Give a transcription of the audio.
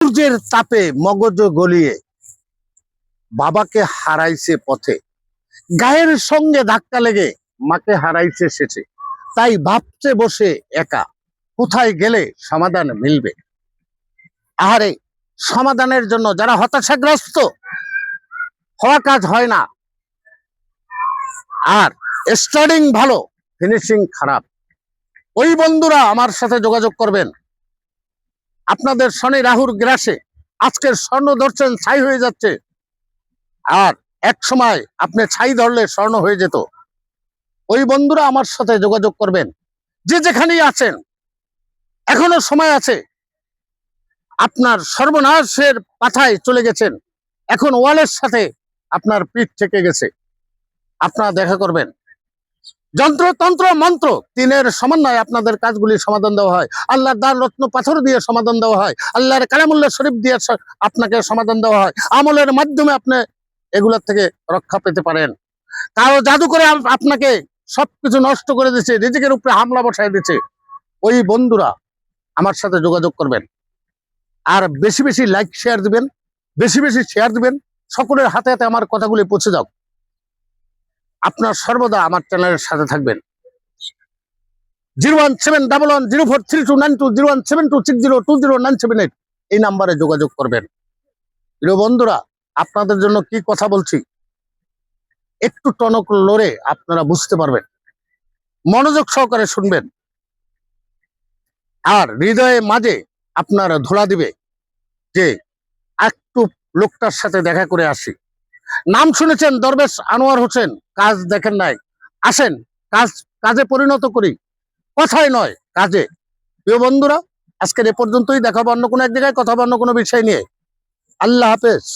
সূর্যের তাপে মগজ গলিয়ে বাবাকে হারাইছে পথে। গায়ের সঙ্গে ধাক্কা লেগে মাকে হারাইছে শেষে তাই ভাবছে বসে একা। কোথায় গেলে সমাধান মিলবে? আহারে, সমাধানের জন্য যারা হতাশাগ্রস্ত, হওয়া কাজ হয় না। আর স্টার্টিং ভালো, ফিনিশিং খারাপ। ওই বন্ধুরা আমার সাথে যোগাযোগ করবেন। আপনাদের শনি রাহুর গ্রাসে আজকের স্বর্ণ ধরছেন, ছাই হয়ে যাচ্ছে। আর এক সময় আপনি ছাই ধরলে স্বর্ণ হয়ে যেত। ওই বন্ধুরা আমার সাথে যোগাযোগ করবেন। যে যেখানেই আছেন, এখনও সময় আছে। আপনার সর্বনাশের পাথায় চলে গেছেন। এখন ওয়ালের সাথে আপনার পিঠ থেকে গেছে। আপনারা দেখা করবেন। যন্ত্র, তন্ত্র, মন্ত্র। তিনের সমন্বয়ে আপনাদের কাজগুলি সমাধান দেওয়া হয়। আল্লাহর দান, রত্ন, পাথর দিয়ে সমাধান দেওয়া হয়। আল্লাহর কালামুল্লাহ শরীফ দিয়ে আপনাকে সমাধান দেওয়া হয়। আমলের মাধ্যমে আপনি এগুলোর থেকে রক্ষা পেতে পারেন। কারও জাদু করে আপনাকে সবকিছু নষ্ট করে দিচ্ছে রিজিকের উপরে হামলা বসায় দিচ্ছে ওই বন্ধুরা আমার সাথে যোগাযোগ করবেন। আর বেশি বেশি লাইক শেয়ার দিবেন, বেশি বেশি শেয়ার দিবেন, সকলের হাতে হাতে আমার কথাগুলি পৌঁছে যাও আপনার সর্বদা আমার চ্যানেলের সাথে থাকবেন। Zero one seven double one zero four three two nine two zero one seven two zero nine seven eight এই নাম্বারে যোগাযোগ করবেন। প্রিয় বন্ধুরা, আপনাদের জন্য কি কথা বলছি? একটু টনক লড়ে আপনারা বুঝতে পারবেন। মনোযোগ সহকারে শুনবেন। আর হৃদয়ে মাঝে আপনার ধোলা দিবে যে একটু লোকটার সাথে দেখা করে আসি। নাম শুনেছেন দরবেশ আনোয়ার হোসেন, কাজ দেখেন নাই। আসেন, কাজ, কাজে পরিণত করি। কথাই নয়, কাজে। প্রিয় বন্ধুরা, আজকের এ পর্যন্তই দেখাবো অন্য কোনো এক জায়গায়, কথা অন্য কোনো বিষয় নিয়ে। আল্লাহ হাফেজ।